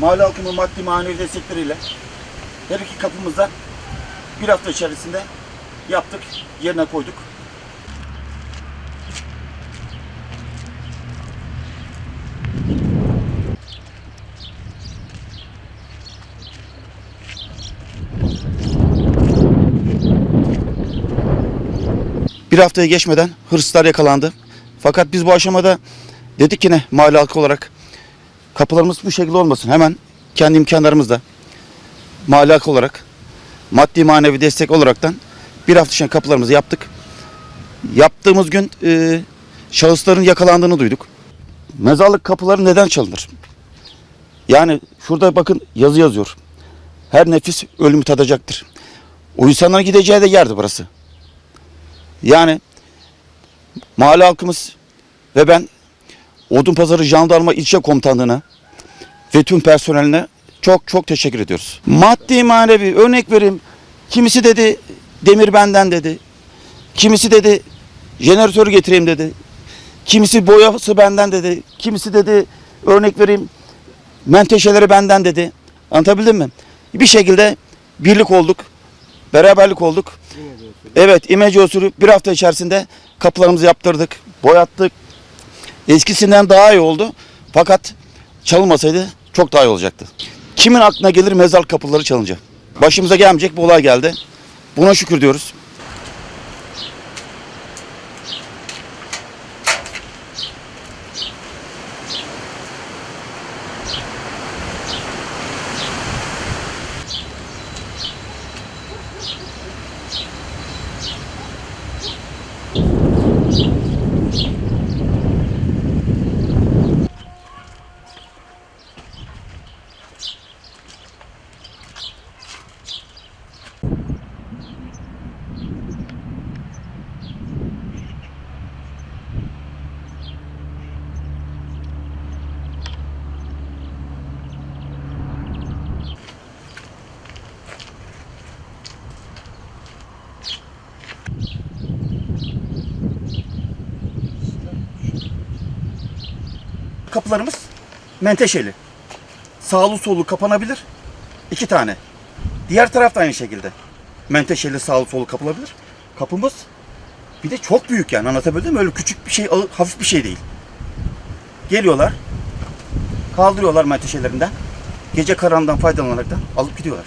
mahalle halkının maddi manevi destekleriyle her iki kapımızda bir hafta içerisinde yaptık, yerine koyduk. Bir haftaya geçmeden hırsızlar yakalandı. Fakat biz bu aşamada dedik ki ne mahalle halkı olarak kapılarımız bu şekilde olmasın. Hemen kendi imkanlarımızla halkı olarak maddi manevi destek olaraktan bir hafta içinde kapılarımızı yaptık. Yaptığımız gün e, şahısların yakalandığını duyduk. Mezarlık kapıları neden çalınır? Yani şurada bakın yazı yazıyor. Her nefis ölümü tadacaktır. O insanların gideceği de yerdi burası. Yani mahalle halkımız ve ben Odunpazarı Jandarma İlçe Komutanlığı'na ve tüm personeline çok çok teşekkür ediyoruz. Maddi manevi örnek vereyim. Kimisi dedi demir benden dedi. Kimisi dedi jeneratörü getireyim dedi. Kimisi boyası benden dedi. Kimisi dedi örnek vereyim menteşeleri benden dedi. Anlatabildim mi? Bir şekilde birlik olduk. Beraberlik olduk. Evet imece usulü bir hafta içerisinde kapılarımızı yaptırdık. Boyattık. Eskisinden daha iyi oldu. Fakat çalınmasaydı çok daha iyi olacaktı. Kimin aklına gelir mezar kapıları çalınca? Başımıza gelmeyecek bir olay geldi. Buna şükür diyoruz. Kapılarımız menteşeli. Sağlı solu kapanabilir. İki tane. Diğer taraf da aynı şekilde. Menteşeli sağlı solu kapılabilir. Kapımız bir de çok büyük yani anlatabildim mi? Öyle küçük bir şey, hafif bir şey değil. Geliyorlar, kaldırıyorlar menteşelerinden. Gece karanlığından faydalanarak da alıp gidiyorlar.